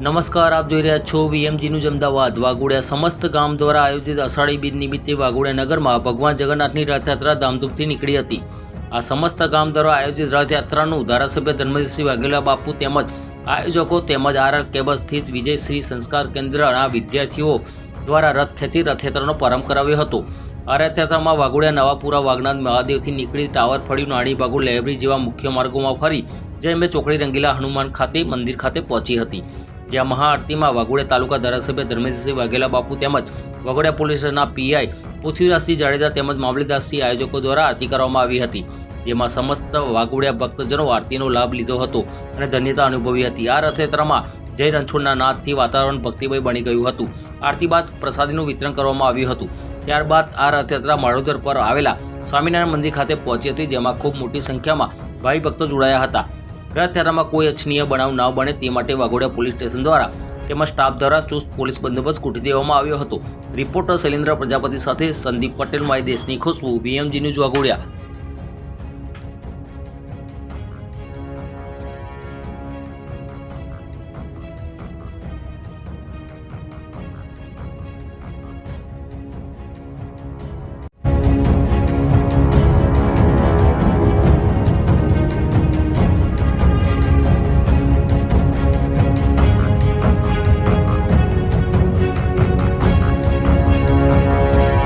નમસ્કાર, આપ જોઈ રહ્યા છો વીએમજી ન્યૂઝ અમદાવાદ. વાઘોડિયા સમસ્ત ગામ દ્વારા આયોજિત અષાઢી બીજ નિમિત્તે વાઘોડિયા નગરમાં ભગવાન જગન્નાથની રથયાત્રા ધામધૂમથી નીકળી હતી. આ સમસ્ત ગામ દ્વારા આયોજિત રથયાત્રાનું ધારાસભ્ય ધર્મજીતસિંહ વાઘેલા બાપુ તેમજ આયોજકો તેમજ આરઆર કેબલ સ્થિત વિજયશ્રી સંસ્કાર કેન્દ્રના વિદ્યાર્થીઓ દ્વારા રથ ખેંચી રથયાત્રાનો પ્રારંભ કરાવ્યો હતો. આ રથયાત્રામાં વાઘોડિયા, નવાપુરા વાગનાથ મહાદેવથી નીકળી ટાવર ફળી નાણી બાગુ લેબરી જેવા મુખ્ય માર્ગોમાં ફરી જય મેં ચોકડી રંગીલા હનુમાન ખાતે, મંદિર ખાતે પહોંચી હતી. જ્યાં મહાઆરતીમાં વાઘોડિયા તાલુકા ધારાસભ્ય ધર્મેન્દ્રસિંહ વાઘેલા બાપુ તેમજ વાઘોડિયા પોલીસના પીઆઈ પૃથ્વીરાજસિંહ જાડેજા તેમજ મામલેદારસિંહ આયોજકો દ્વારા આરતી કરવામાં આવી હતી, જેમાં સમસ્ત વાઘોડિયા ભક્તજનો આરતીનો લાભ લીધો હતો અને ધન્યતા અનુભવી હતી. આ રથયાત્રામાં જય રણછોડના નાદથી વાતાવરણ ભક્તિમય બની ગયું હતું. આરતી બાદ પ્રસાદીનું વિતરણ કરવામાં આવ્યું હતું. ત્યારબાદ આ રથયાત્રા માળોદર પર આવેલા સ્વામિનારાયણ મંદિર ખાતે પહોંચી હતી, જેમાં ખૂબ મોટી સંખ્યામાં ભાઈ ભક્તો જોડાયા હતા. રથયાત્રામાં કોઈ અછનીય બનાવ ન બને તે માટે વાઘોડિયા પોલીસ સ્ટેશન દ્વારા તેમજ સ્ટાફ દ્વારા ચુસ્ત પોલીસ બંદોબસ્ત ગોઠવી દેવામાં આવ્યો હતો. રિપોર્ટર શૈલેન્દ્ર પ્રજાપતિ સાથે સંદીપ પટેલ માય દેશની ખુશ્બુ બીએમજી ન્યૂઝ વાઘોડિયા.